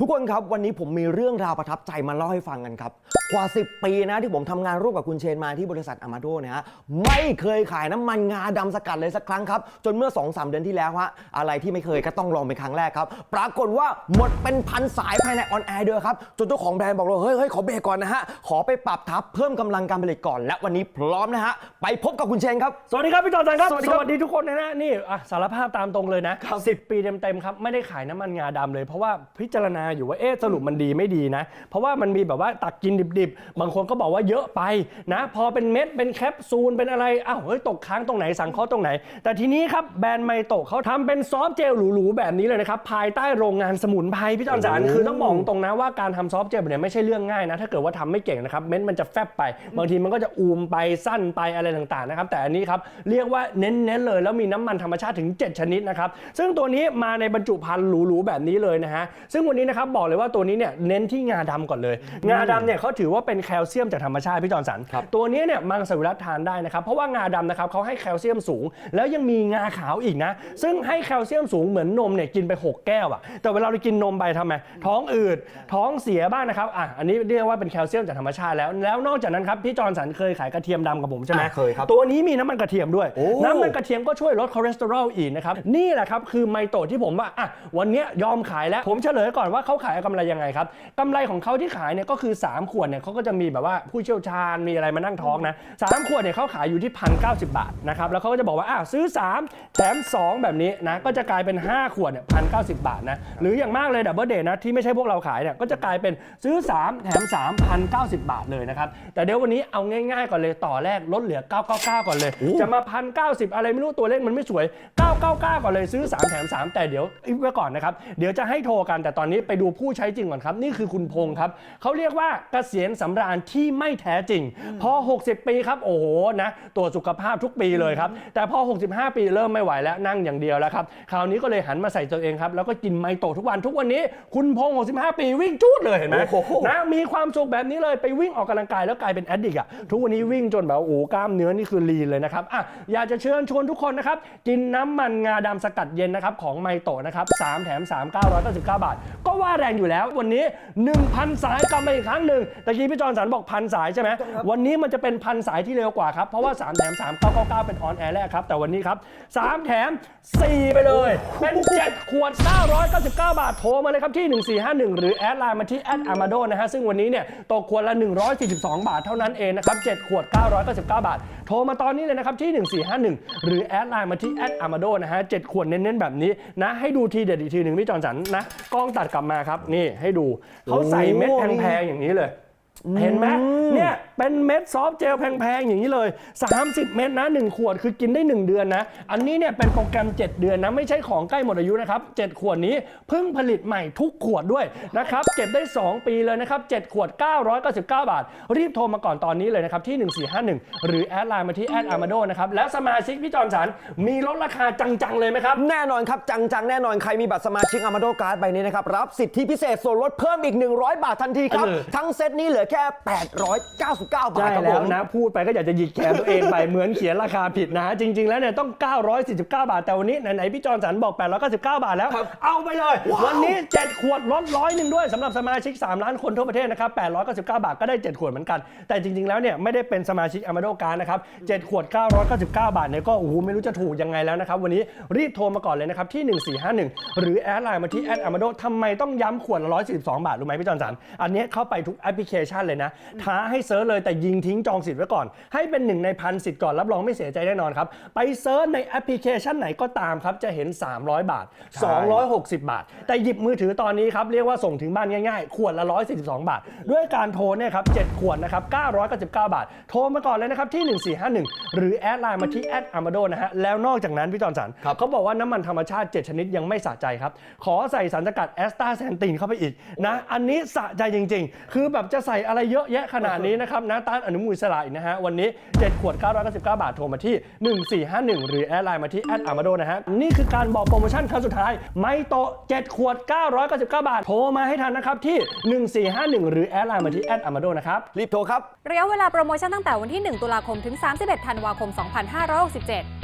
ทุกคนครับวันนี้ผมมีเรื่องราวประทับใจมาเล่าให้ฟังกันครับ กว่า 10 ปีนะที่ผมทำงานร่วมกับคุณเชนมาที่บริษัทอามาโดนะฮะไม่เคยขายน้ำมันงาดำสกัดเลยสักครั้งครับ จนเมื่อ 2-3 เดือนที่แล้วฮะอะไรที่ไม่เคยก็ต้องลองเป็นครั้งแรกครับ ปรากฏว่าหมดเป็นพันสายภายในออนแอร์เดียวครับ จนเจ้าของแบรนด์บอกเลยเฮ้ยเฮ้ยขอเบรกก่อนนะฮะ ขอไปปรับทับเพิ่มกำลังการผลิตก่อน และวันนี้พร้อมนะฮะไปพบกับคุณเชนครับสวัสดีครับพี่จอจันครับสวัสดีครับทุกคนนะฮะนี่อะสารภาพตามตรงเลยนะครับสิปีเต็มๆครับไม่ได้ขายน้ำมันงาดำเลยเพราะว่าพิจารณาอยู่ว่าเอ๊ะสรุปมันดีไม่ดีนะ เพราะว่ามันมีแบบว่าตักกินดิบๆ บางคนก็บอกว่าเยอะไปนะ พอเป็นเม็ดเป็นแคปซูลเป็นอะไรอ้าวเฮ้ยตกค้างตรงไหนสังเคราะห์ตรงไหน แต่ทีนี้ครับแบรนด์ไมโตะเขาทำเป็นซอฟต์เจลหรูๆแบบนี้เลยนะครับภายใต้โรงงานสมุนไพรพี่จอนสันคือต้องบอกตรงนะว่าการทำซอฟต์เจลเนี่ยไม่ใช่เรื่องง่ายนะถ้าเกิดว่าทำไม่เก่งนะครับเม็ดมันจะแฟบไป บางทีมันก็จะอูมไปสั้นไปอะไรต่างๆนะครับแต่อันนี้ครับเรียกว่าเน้นๆเลย แล้วมีน้ำมันธรรมชาติถึง 7 ชนิดนะครับซึ่งตัวนี้มาในบรรจุภัณฑ์หรูๆแบบนี้เลยนะฮะซึ่งวันนี้นะครับบอกเลยว่าตัวนี้เนี่ยเน้นที่งาดำก่อนเลย งาดำเนี่ยเขาถือว่าเป็นแคลเซียมจากธรรมชาติพี่จอนสัน ครับ ตัวนี้เนี่ยมังสวิรัตทานได้นะครับ เพราะว่างาดำนะครับเขาให้แคลเซียมสูง แล้วยังมีงาขาวอีกนะ ซึ่งให้แคลเซียมสูงเหมือนนมเนี่ยกินไป 6 แก้วอะแต่เวลาเรากินนมไปทำไมท้องอืดท้องเสียบ้างนะครับอะอันนี้เรียกว่าเป็นแคลเซียมจากธรรมชาติแล้ว แล้วนอกจากนั้นครับพี่จอนสันเคยขายกระเทียมดำกับผมใช่ไหมอะเคยครับตัวนี้มีน้ำมันกระเทียมด้วย โอ้ น้ำมันกระเทียมก็ช่วยลดคอเลสเตอรอลอีกนะครับนี่แหละครับคือไมโตะที่ผมว่าอะวันเนี้ยยอมขายแล้วผมเฉลยก่อนว่าเขาขายกำไรยังไงครับกำไรของเขาที่ขายเนี่ยก็คือ 3 ขวดเนี่ยเขาก็จะมีแบบว่าผู้เชี่ยวชาญมีอะไรมานั่งท้องนะสามขวดเนี่ยเขาขายอยู่ที่พันเก้าบาทนะครับแล้วเขาก็จะบอกว่าอะซื้อ 3 แถม 2 แบบนี้นะก็จะกลายเป็น 5 ขวดเนี่ยพันเก้าบาทนะหรืออย่างมากเลยดับเบิลเดย์นะที่ไม่ใช่พวกเราขายเนี่ยก็จะกลายเป็นซื้อ 3 แถม3 1,090บาทเลยนะครับแต่เดี๋ยววันนี้เอาง่าย ๆก่อนเลยต่อแรกลดเหลือ 999 ก่อนเลย จะมา1,090อะไรไม่รู้ตัวเลขมันไม่สวย 999 ก่อนเลยซื้อ 3 แถม 3 แต่เดี๋ยวอิไว้ก่อนนะครับ เดี๋ยวจะให้โทรกันแต่ตอนนี้ไปดูผู้ใช้จริงก่อนครับ นี่คือคุณพงษ์ครับเขาเรียกว่าเกษียณสำราญที่ไม่แท้จริง พอ 60 ปีครับโอ้โหนะตรวจสุขภาพทุกปีเลยครับแต่พอ 65 ปีเริ่มไม่ไหวแล้วนั่งอย่างเดียวแล้วครับคราวนี้ก็เลยหันมาใส่ตัวเองครับแล้วก็กินไมโตะทุกวันทุกวันนี้ คุณพงษ์65 ปีวิ่งจูดเลยเห็นไหมโอ้โหนะมีความสุขแบบนี้เลยไปวิ่งออกกำลังกายแล้วกลายเป็นแอดดิกอะทุกวันนี้วิ่งจนแบบโอ้โหกล้ามเนื้อนี่คือลีนเลยนะครับอะอยากจะเชิญชวนทุกคนนะครับกินน้ำมันงาดำสกัดเย็นนะครับของไมโตะนะครับ3แถม 3 999 บาท ก็ว่าแรงอยู่แล้ววันนี้ 1,000 สายกลับมาอีกครั้งหนึ่งตะกี้พี่จอนสันบอกพันสายใช่ไหมวันนี้มันจะเป็นพันสายที่เร็วกว่าครับ เพราะว่า 3 แถม 3 999 เป็นออนแอร์แรกครับ แต่วันนี้ครับ 3 แถม 4 ไปเลย เป็น 7 ขวด 999 บาทโทรมาเลยครับที่ 1451 หรือแอดไลน์มาที่แอดอามาโดนะฮะซึ่งวันนี้เนี่ยตกขวดละ 142 บาทเท่านั้นเองนะครับ7ขวด 999 บาท โทรมาตอนนี้เลยนะครับที่ 1451 หรือแอดไลน์มาที่แอดอามาโดนะฮะ7ขวดเน้นๆแบบนี้นะให้ดูทีเด็ดอีกทีหนึ่งพี่จอนสันนะกล้องตัดกลับมาครับนี่ให้ดูเขาใส่เม็ดแพงๆอย่างนี้เลย เห็นไหมเนี่ย เป็นเม็ดซอฟต์เจลแพงๆ อย่างนี้เลย 30 เม็ดนะ 1 ขวดคือกินได้ 1 เดือนนะ อันนี้เนี่ยเป็นโปรแกรม 7 เดือนนะ ไม่ใช่ของใกล้หมดอายุนะครับ 7 ขวดนี้เพิ่งผลิตใหม่ทุกขวดด้วยนะครับ เก็บได้ 2 ปีเลยนะครับ 7 ขวด 999 บาท รีบโทรมาก่อนตอนนี้เลยนะครับ ที่ 1451 หรือแอดไลน์มาที่แอดอามาโดนะครับและสมาชิกพี่จอนสันมีลดราคาจังๆเลยไหมครับแน่นอนครับจังๆแน่นอนใครมีบัตรสมาชิกอามาโดการ์ดใบนี้นะครับรับสิทธิพิเศษส่วนลดเพิ่มอีก 100 บาททันทีครับเออทั้งเซตนี้เหลือแค่ 899บาทใช่ครับผแล้วม นะพูดไปก็อยากจะหยิกแขนตัวเองไป เหมือนเขียนราคาผิดนะฮะจริง ๆ แล้วเนี่ยต้อง 949 บาท แต่วันนี้ไหนๆพี่จอนสันบอก 899 บาทแล้ว ครับเอาไปเลย ว้าว วันนี้ 7 ขวดลดร้อยหนึ่งด้วยสำหรับสมาชิก 3 ล้านคนทั่วประเทศนะครับ 899 บาทก็ได้ 7 ขวดเหมือนกัน แต่จริง ๆ แล้วเนี่ยไม่ได้เป็นสมาชิกอ m a มาโดการนะครับ 7 ขวด 999 บาทเนี่ยก็โอ้โหไม่รู้จะถูกยังไงแล้วนะครับ วันนี้รีบโทรมาก่อนเลยนะครับที่ 1451 หรือแอดไลน์มาที่แอดอามาโดทำไมต้องย้ำขวดละ142 บาทรู้ไหมพี่จอนสันอันนี้เข้าไปทุกแอปพลิเคชันเลยนะท้าให้เซิร์ชเลยแต่ยิงทิ้งจองสิทธิ์ไว้ก่อน ให้เป็นหนึ่งในพันสิทธิ์ก่อนรับรองไม่เสียใจแน่นอนครับ ไปเซิร์ชในแอปพลิเคชันไหนก็ตามครับ จะเห็น 300 บาท 260 บาท แต่หยิบมือถือตอนนี้ครับ เรียกว่าส่งถึงบ้านง่ายๆ ขวดละ 142 บาท ด้วยการโทรเนี่ยครับ 7 ขวดนะครับ 999 บาท โทรมาก่อนเลยนะครับที่ 1451 หรือแอดไลน์มาที่แอดอามาโดนะฮะแล้วนอกจากนั้นพี่จอนสันครับเขาบอกว่าน้ำมันธรรมชาติ 7 ชนิดยังไม่สะใจครับขอใส่สารสกัดแอสตาแซนตินเข้าไปอีกนะอันนี้สะใจจริง ๆ คือแบบจะใส่อะไรเยอะแยะขนาดนี้นะครับนะต้านอนุมูลอิสระอีกนะฮะ วันนี้ 7 ขวด 999 บาท โทรมาที่ 1451 หรือแอดไลน์มาที่แอดอามาโดนะฮะ นี่คือการบอกโปรโมชั่นครั้งสุดท้าย ไม่โตะ7ขวด 999 บาท โทรมาให้ทันนะครับที่ 1451 หรือแอดไลน์มาที่แอดอามาโดนะครับ รีบโทรครับ ระยะเวลาโปรโมชั่นตั้งแต่วันที่ 1 ตุลาคมถึง 31 ธันวาคม 2567